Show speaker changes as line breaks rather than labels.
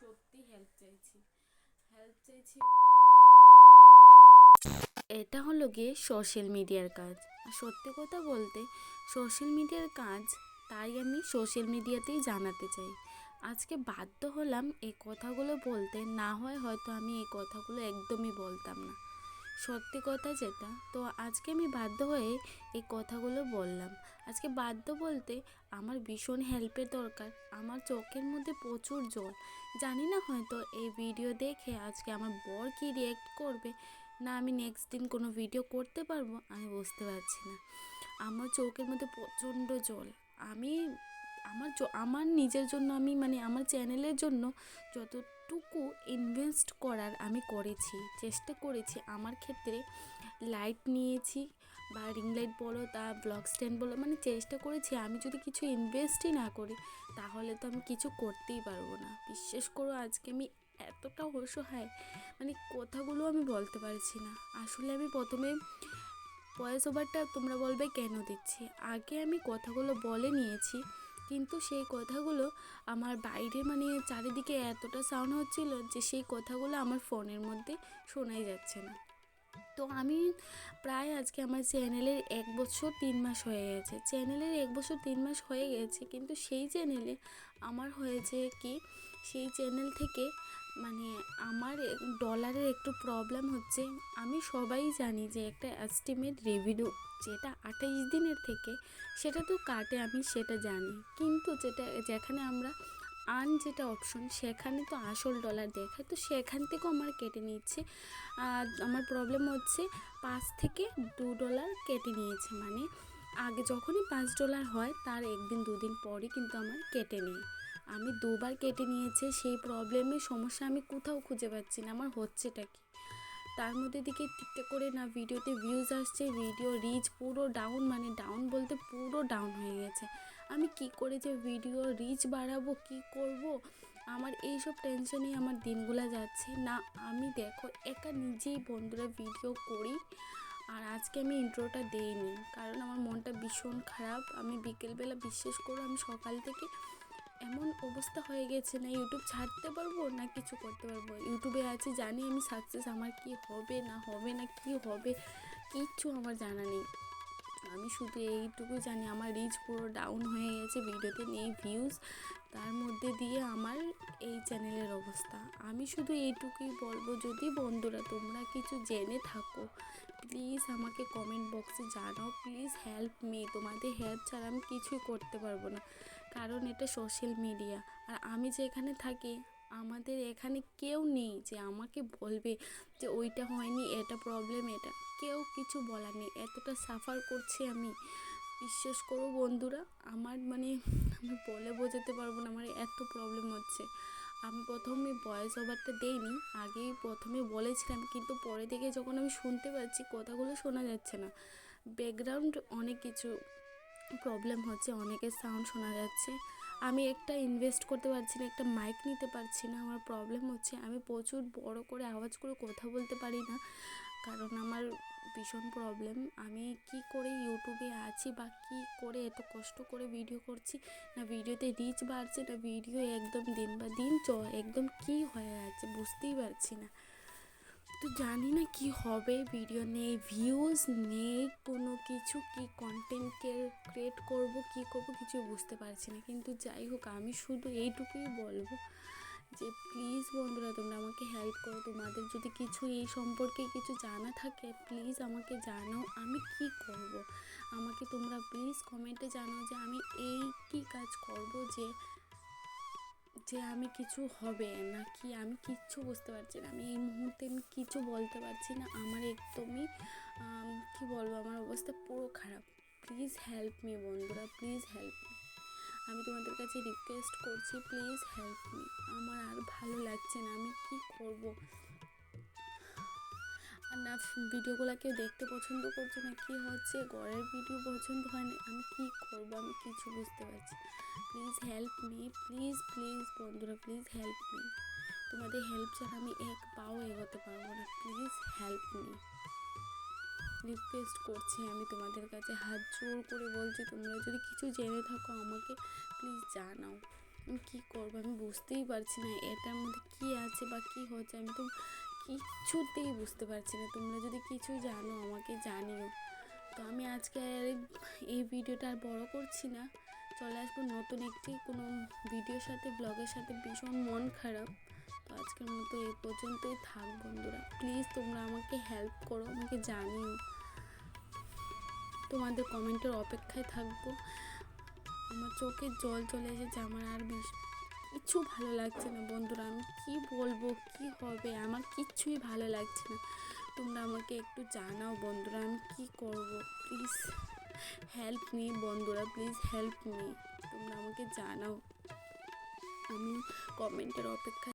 সত্যি হেল্প চাইছি। হেল্প চাইছি এটা হলো গিয়ে সোশ্যাল মিডিয়ার কাজ। আর সত্যি কথা বলতে সোশ্যাল মিডিয়ার কাজ তাই আমি সোশ্যাল মিডিয়াতেই জানাতে চাই। আজকে বাধ্য হলাম এই কথাগুলো বলতে, না হয় হয়তো আমি এই কথাগুলো একদমই বলতাম না। সত্যি কথা যেটা, তো আজকে আমি বাধ্য হয়ে এই কথাগুলো বললাম। আজকে বাধ্য বলতে আমার ভীষণ হেল্পের দরকার, আমার চোখের মধ্যে প্রচুর জল। জানি না হয়তো এই ভিডিও দেখে আজকে আমার বর কী রিয়েক্ট করবে, না আমি নেক্সট দিন কোনো ভিডিও করতে পারব, আমি বুঝতে পারছি না। আমার চোখের মধ্যে প্রচণ্ড জল। আমি, আমার আমার নিজের জন্য আমি মানে আমার চ্যানেলের জন্য যতটুকু ইনভেস্ট করার আমি করেছি, চেষ্টা করেছি, আমার ক্ষেত্রে লাইট নিয়েছি বা রিং লাইট বলো তা ব্লক স্ট্যান্ড বলো মানে চেষ্টা করেছি, আমি যদি কিছু ইনভেস্টই না করি, তাহলে তো আমি কিছু করতেই পারব না। বিশ্বাস করো, আজকে আমি এতটা অসহায় মানে কথাগুলো আমি বলতে পারছি না। আসলে আমি প্রথমে ভয়েস ওভারটা তোমরা বলবে কেন দিচ্ছি? আগে আমি কথাগুলো বলে নিয়েছি কিন্তু সেই কথাগুলো আমার বাইরে মানে চারিদিকে এতটা সাউন্ড হচ্ছিল যে সেই কথাগুলো আমার ফোনের মধ্যে শোনাই যাচ্ছে না। তো আমি প্রায় আজকে আমার চ্যানেলের এক বছর তিন মাস হয়ে গেছে। চ্যানেলের এক বছর তিন মাস হয়ে গেছে, কিন্তু সেই চ্যানেলে আমার হয়েছে কি, সেই চ্যানেল থেকে মানে আমার ডলারের একটু প্রবলেম হচ্ছে। আমি সবাই জানি যে একটা এস্টিমেট রেভিনিউ যেটা আঠাইশ দিনের থেকে সেটা তো কাটে, আমি সেটা জানি। কিন্তু যেটা, যেখানে আমরা আন যেটা অপশন সেখানে তো আসল ডলার দেখায়। তো সেখান থেকেও আমার কেটে নিচ্ছে। আর আমার প্রবলেম হচ্ছে পাঁচ থেকে দু ডলার কেটে নিয়েছে। মানে আগে যখনই পাঁচ ডলার হয়, তার একদিন, দুদিন পরই কিন্তু আমার কেটে নেই আমি দুবার কেটে নিয়েছে, সেই প্রবলেমের সমস্যা আমি কোথাও খুঁজে পাচ্ছি না। আমার হচ্ছেটা কি? তার মধ্যে দিকে ঠিকঠাক করে না ভিডিওতে ভিউজ আসছে ভিডিও রিচ পুরো ডাউন মানে ডাউন বলতে পুরো ডাউন হয়ে গেছে। আমি কি করে যে ভিডিও রিচ বাড়াবো, কি করব? আমার এইসব টেনশনেই আমার দিনগুলো যাচ্ছে। না, আমি দেখো, একা নিজেই বন্ধুরা ভিডিও করি, আর আজকে আমি ইন্ট্রোটা দেইনি। কারণ আমার মনটা ভীষণ খারাপ। আমি বিকেলবেলা বিশ্বাস করো, আমি সকাল থেকে এমন অবস্থা হয়ে গেছে না ইউটিউব ছাড়তে পারব না কিছু করতে পারব? ইউটিউবে আছে, জানি আমি সাকসেস আমার কি হবে না হবে না কি হবে? কিচ্ছু আমার জানা নেই। আমি শুধু এইটুকু জানি আমার রিচ পুরো ডাউন হয়ে গেছে, ভিডিওতে নেই ভিউজ তার মধ্যে দিয়ে আমার এই চ্যানেলের অবস্থা। আমি শুধু এইটুকুই বলব, যদি বন্ধুরা তোমরা কিছু জেনে থাকো প্লিজ আমাকে কমেন্ট বক্সে জানাও। প্লিজ হেল্প মি তোমাদের হেল্প ছাড়া আমি কিছুই করতে পারব না। কারণ এটা সোশ্যাল মিডিয়া আর আমি যেখানে থাকি, আমাদের এখানে কেউ নেই যে আমাকে বলবে যে ওইটা হয়নি, এটা প্রবলেম এটা। কেউ কিছু বলার নেই। এতটা সাফার করছি আমি। বিশ্বাস করো বন্ধুরা, আমার মানে আমি বলে বোঝাতে পারব না, আমার এত প্রবলেম হচ্ছে। আমি প্রথমে ভয়েস ওভারটা দেইনি, আগেই প্রথমে বলেছিলাম, কিন্তু পরে থেকে যখন আমি শুনতে পাচ্ছি, কথাগুলো শোনা যাচ্ছে না। ব্যাকগ্রাউন্ড অনেক কিছু। প্রবলেম হচ্ছে, অনেকের সাউন্ড শোনা যাচ্ছে। আমি একটা ইনভেস্ট করতে পারছি না, একটা মাইক নিতে পারছি না, আমার প্রবলেম হচ্ছে, আমি প্রচুর বড় করে আওয়াজ করে কথা বলতে পারি না। কারণ আমার ভীষণ প্রবলেম আমি কি করে ইউটিউবে আছি বা কি করে এত কষ্ট করে ভিডিও করছি, না ভিডিওতে রিচ বাড়ছে, না ভিডিও একদম দিন বা দিন চ, একদম কি হয়ে আছে বুঝতেই পারছি না। তো জানি না কি হবে ভিডিও নেই ভিউজ নেই, কোনো কিছু কি কন্টেন্ট ক্রিয়েট করব, কি করব কিছু বুঝতে পারছি না। কিন্তু যাই হোক, আমি শুধু এইটুকুই বলব যে প্লিজ বন্ধুরা, তোমরা আমাকে হেল্প করো। তোমাদের যদি কিছু এই সম্পর্কে কিছু জানা থাকে প্লিজ আমাকে জানাও, আমি কি করব? আমাকে তোমরা প্লিজ কমেন্টে জানাও যে আমি এই কি কাজ করব যে যে আমি কিছু হবে নাকি আমি কিচ্ছু বুঝতে পারছি না। আমি এই মুহূর্তে আমি কিছু বলতে পারছি না। আমার একদমই কি বলব? আমার অবস্থা পুরো খারাপ। প্লিজ হেল্প মি বন্ধুরা প্লিজ হেল্প মি আমি তোমাদের কাছে রিকোয়েস্ট করছি প্লিজ হেল্প মি আর না ভিডিওগুলো কেউ দেখতে পছন্দ করছে না? কি হচ্ছে? ঘরের ভিডিও পছন্দ হয় না? আমি কী করব? আমি কিছু বুঝতে পারছি please help me please please বন্ধুরা প্লিজ হেল্প মি তোমাদের হেল্প ছাড়া আমি এক পাও এগোতে পারব না। প্লিজ হেল্প মি রিকোয়েস্ট করছি আমি তোমাদের কাছে। হাত জোর করে বলছি তোমরা যদি কিছু জেনে থাকো আমাকে প্লিজ জানাও। আমি কী করব? আমি বুঝতেই পারছি না। এটার মধ্যে কী আছে বা কী হচ্ছে? আমি তো কিচ্ছুতেই বুঝতে পারছি না। তোমরা যদি কিছু জানো, আমাকে জানিও। তো আমি আজকে এই- ভিডিওটা আর বড় করছি না। চলে আসব নতুন একটি কোনো ভিডিওর সাথে ব্লগের সাথে। ভীষণ মন খারাপ। তো আজকের মতো এই পর্যন্তই থাক বন্ধুরা। প্লিজ তোমরা আমাকে হেল্প করো, আমাকে জানিও। তোমাদের কমেন্টের অপেক্ষায় থাকব। আমার চোখে জল চলে এসেছে, আমার আর বেশ কিচ্ছু ভালো লাগছে না, বন্ধুরা। আমি কি বলব, কি হবে? আমার কিচ্ছুই ভালো লাগছে না। তোমরা আমাকে একটু জানাও, বন্ধুরা, আমি কি করব? প্লিজ হেল্প মি বন্ধুরা প্লিজ হেল্প মি তোমরা আমাকে জানাও। আমি কমেন্টের অপেক্ষায়